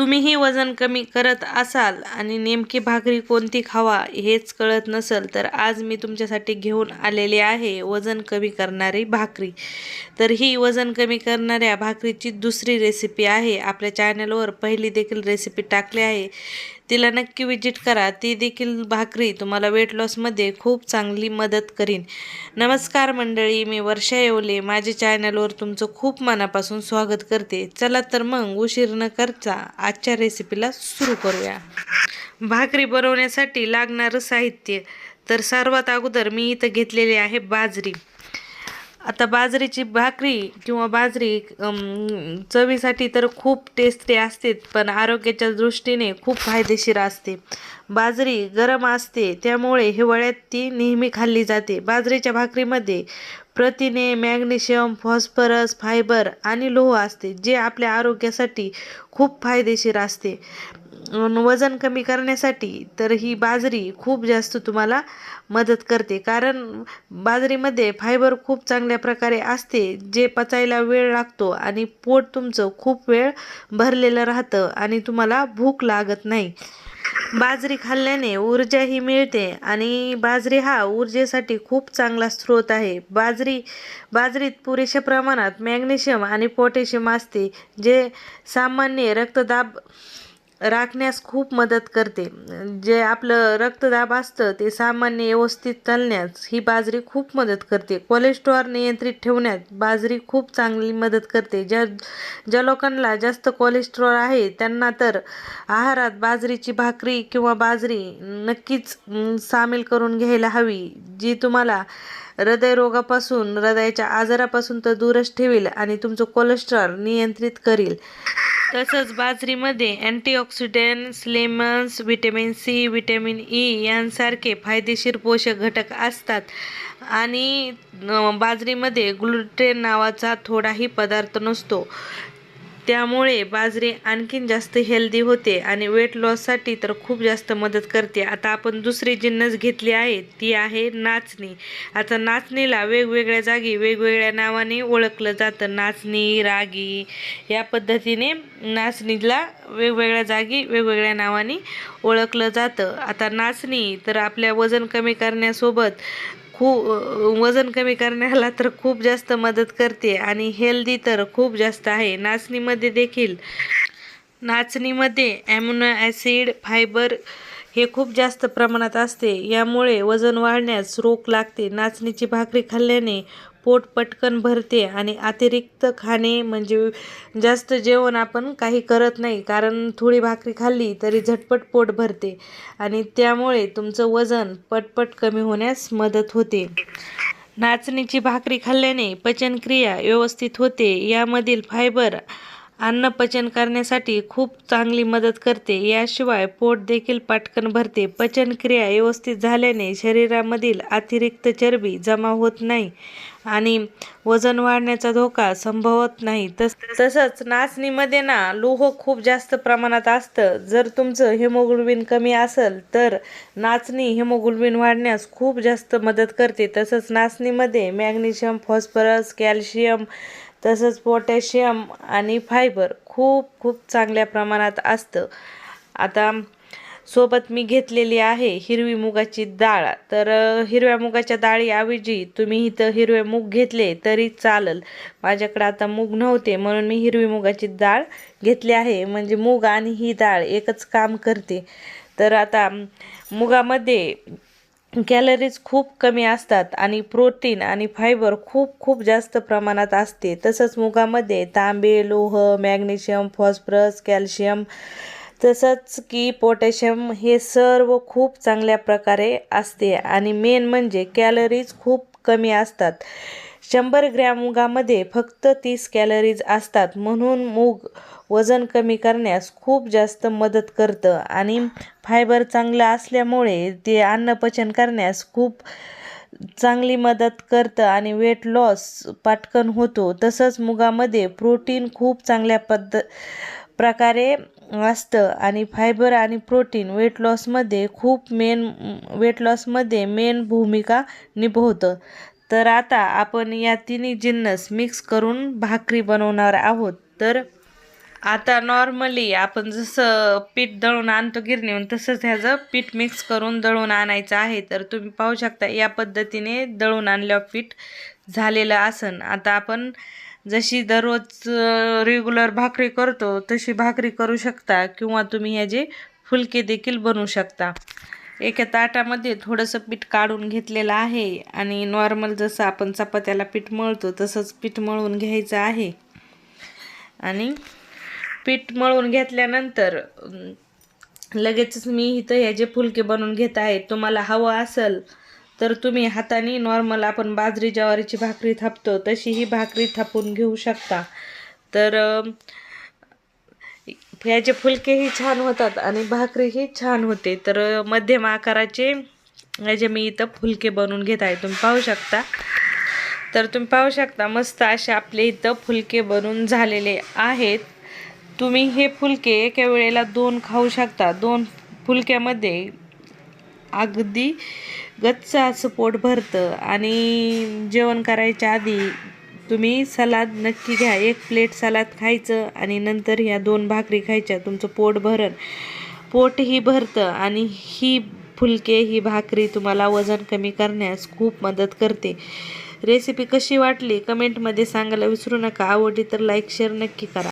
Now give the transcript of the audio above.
तुम्हीही वजन कमी करत असाल आणि नेमकी भाकरी कोणती खावा हेच कळत नसेल तर आज मी तुमच्यासाठी घेऊन आलेले आहे वजन कमी करणारी भाकरी. तर ही वजन कमी करणाऱ्या भाकरीची दुसरी रेसिपी आहे. आपल्या चॅनलवर पहिली देखील रेसिपी टाकली आहे. तिला नक्की विजिट करा. ती देखील भाकरी तुम्हाला वेट लॉसमध्ये खूप चांगली मदत करीन. नमस्कार मंडळी मी वर्षा येवले. माझ्या चॅनलवर तुमचं खूप मनापासून स्वागत करते. चला तर मग उशीर न करता आजच्या रेसिपीला सुरू करूया. भाकरी बनवण्यासाठी लागणारं साहित्य. तर सर्वात अगोदर मी इथं घेतलेली आहे बाजरी. आता बाजरीची भाकरी किंवा बाजरी चवीसाठी तर खूप टेस्टी असते पण आरोग्याच्या दृष्टीने खूप फायदेशीर असते. बाजरी गरम असते त्यामुळे हिवाळ्यात ती नेहमी खाल्ली जाते. बाजरीच्या भाकरीमध्ये प्रथिने मॅग्नेशियम फॉस्फरस फायबर आणि लोह असते जे आपल्या आरोग्यासाठी खूप फायदेशीर असते. वजन कमी करण्यासाठी तर ही बाजरी खूप जास्त तुम्हाला मदत करते. कारण बाजरीमध्ये फायबर खूप चांगल्या प्रकारे असते जे पचायला वेळ लागतो आणि पोट तुमचं खूप वेळ भरलेलं राहतं आणि तुम्हाला भूक लागत नाही. बाजरी खाल्ल्याने ऊर्जाही मिळते आणि बाजरी हा ऊर्जेसाठी खूप चांगला स्रोत आहे. बाजरी बाजरीत पुरेशा प्रमाणात मॅग्नेशियम आणि पोटॅशियम असते जे सामान्य रक्तदाब राखण्यास खूप मदत करते. जे आपलं रक्तदाब असतं ते सामान्य व्यवस्थित चालण्यास ही बाजरी खूप मदत करते. कोलेस्ट्रॉल नियंत्रित ठेवण्यात बाजरी खूप चांगली मदत करते. ज्या ज्या लोकांना जास्त कोलेस्ट्रॉल आहे त्यांना तर आहारात बाजरीची भाकरी किंवा बाजरी नक्कीच सामील करून घ्यायला हवी जी तुम्हाला हृदयरोगापासून हृदयाच्या आजारापासून तर दूरच ठेवेल आणि तुमचं कोलेस्ट्रॉल नियंत्रित करेल. तसंच बाजरीमध्ये अँटीऑक्सिडंट्स लेमन्स व्हिटॅमिन सी व्हिटॅमिन ई यांसारखे फायदेशीर पोषक घटक असतात. आणि बाजरीमध्ये ग्लुटेन नावाचा थोडाही पदार्थ नसतो. त्यामुळे बाजरी आणखीन जास्त हेल्दी होते आणि वेट लॉससाठी तर खूप जास्त मदत करते. आता आपण दुसरी जिन्नस घेतली आहे ती आहे नाचणी. आता नाचणीला वेगवेगळ्या जागी वेगवेगळ्या नावाने ओळखलं जातं. नाचणी रागी या पद्धतीने नाचणीला वेगवेगळ्या जागी वेगवेगळ्या नावाने ओळखलं जातं. आता नाचणी तर आपल्या वजन कमी करण्यासोबत खूप वजन कमी करण्याला तर खूप जास्त मदत करते आणि हेल्दी तर खूप जास्त आहे. नाचणीमध्ये देखील नाचणीमध्ये ॲम्युनो ॲसिड फायबर हे खूप जास्त प्रमाणात असते. यामुळे वजन वाढण्यास रोख लागते. नाचणीची भाकरी खाल्ल्याने पोट पटकन भरते आणि अतिरिक्त खाणे म्हणजे जास्त जेवण आपण काही करत नाही. कारण थोडी भाकरी खाल्ली तरी झटपट पोट भरते आणि त्यामुळे तुमचं वजन पटपट कमी होण्यास मदत होते. नाचणीची भाकरी खाल्ल्याने पचनक्रिया व्यवस्थित होते. यामधील फायबर अन्न पचन करण्यासाठी खूप चांगली मदत करते. याशिवाय पोट देखील पटकन भरते. पचनक्रिया व्यवस्थित झाल्याने शरीरामधील अतिरिक्त चरबी जमा होत नाही आणि वजन वाढण्याचा धोका संभवत नाही. तस तसंच नाचणीमध्ये ना लोह खूप जास्त प्रमाणात असतं. जर तुमचं हिमोग्लोबिन कमी असेल तर नाचणी हेमोग्लोबिन वाढण्यास खूप जास्त मदत करते. तसंच नाचणीमध्ये मॅग्नेशियम फॉस्फरस कॅल्शियम तसंच पोटॅशियम आणि फायबर खूप खूप चांगल्या प्रमाणात असतं. आता सोबत मी घेतलेली आहे हिरवी मुगाची डाळ. तर हिरव्या मुगाच्या डाळीऐवजी तुम्ही इथं हिरवे मूग घेतले तरी चालेल. माझ्याकडे आता मूग नव्हते म्हणून मी हिरवी मुगाची डाळ घेतली आहे. म्हणजे मूग आणि ही डाळ एकच काम करते. तर आता मुगामध्ये कॅलरीज खूप कमी असतात आणि प्रोटीन आणि फायबर खूप खूप जास्त प्रमाणात असते. तसंच मुगामध्ये तांबे लोह मॅग्नेशियम फॉस्फरस कॅल्शियम तसंच की पोटॅशियम हे सर्व खूप चांगल्या प्रकारे असते. आणि मेन म्हणजे कॅलरीज खूप कमी असतात. शंभर ग्रॅम मुगामध्ये फक्त तीस कॅलरीज असतात. म्हणून मूग वजन कमी करण्यास खूप जास्त मदत करतं आणि फायबर चांगलं असल्यामुळे ते अन्नपचन करण्यास खूप चांगली मदत करतं आणि वेट लॉस पाटकन होतो. तसंच मुगामध्ये प्रोटीन खूप चांगल्या पद्ध प्रकारे असतं आणि फायबर आणि प्रोटीन वेट लॉसमध्ये खूप मेन वेट लॉसमध्ये मेन भूमिका निभवतं. तर आता आपण या तिन्ही जिन्नस मिक्स करून भाकरी बनवणार आहोत. तर आता नॉर्मली आपण जसं पीठ दळून आणतो गिरणीहून तसंच ह्याचं पीठ मिक्स करून दळून आणायचं आहे. तर तुम्ही पाहू शकता या पद्धतीने दळून आणल्यावर पीठ झालेलं असन आता आपण जशी दररोज रेग्युलर भाकरी करतो तशी भाकरी करू शकता किंवा तुम्ही ह्याचे फुलके देखील बनवू शकता. एका ताटामध्ये थोडंसं पीठ काढून घेतलेलं आहे आणि नॉर्मल जसं आपण चपात्याला पीठ मळतो तसंच पीठ मळून घ्यायचं आहे. आणि पीठ मळून घेतल्यानंतर लगेचच मी इथं हे जे फुलके बनवून घेत आहे तुम्हाला हवं असेल तर तुम्ही हाताने नॉर्मल आपण बाजरी ज्वारीची भाकरी थापतो तशी ही भाकरी थापून घेऊ शकता. तर ह्याचे फुलकेही छान होतात आणि भाकरीही छान होते. तर मध्यम आकाराचे याचे मी इथं फुलके बनवून घेत आहे. तुम्ही पाहू शकता. तर तुम्ही पाहू शकता मस्त असे आपले इथं फुलके बनून झालेले आहेत. तुम्ही हे फुलके एका वेळेला दोन खाऊ शकता. दोन फुलक्यामध्ये अगदी गच्च असं पोट भरतं आणि जेवण करायच्या आधी तुम्ही सलाद नक्की घ्या. एक प्लेट सलाद खायचं आणि नंतर ह्या दोन भाकरी खायच्या. तुमचं पोट भरण. पोटही भरतं आणि ही फुलके ही भाकरी तुम्हाला वजन कमी करण्यास खूप मदत करते. रेसिपी कशी वाटली? कमेंटमध्ये सांगायला विसरू नका. आवडली तर लाईक शेअर नक्की करा.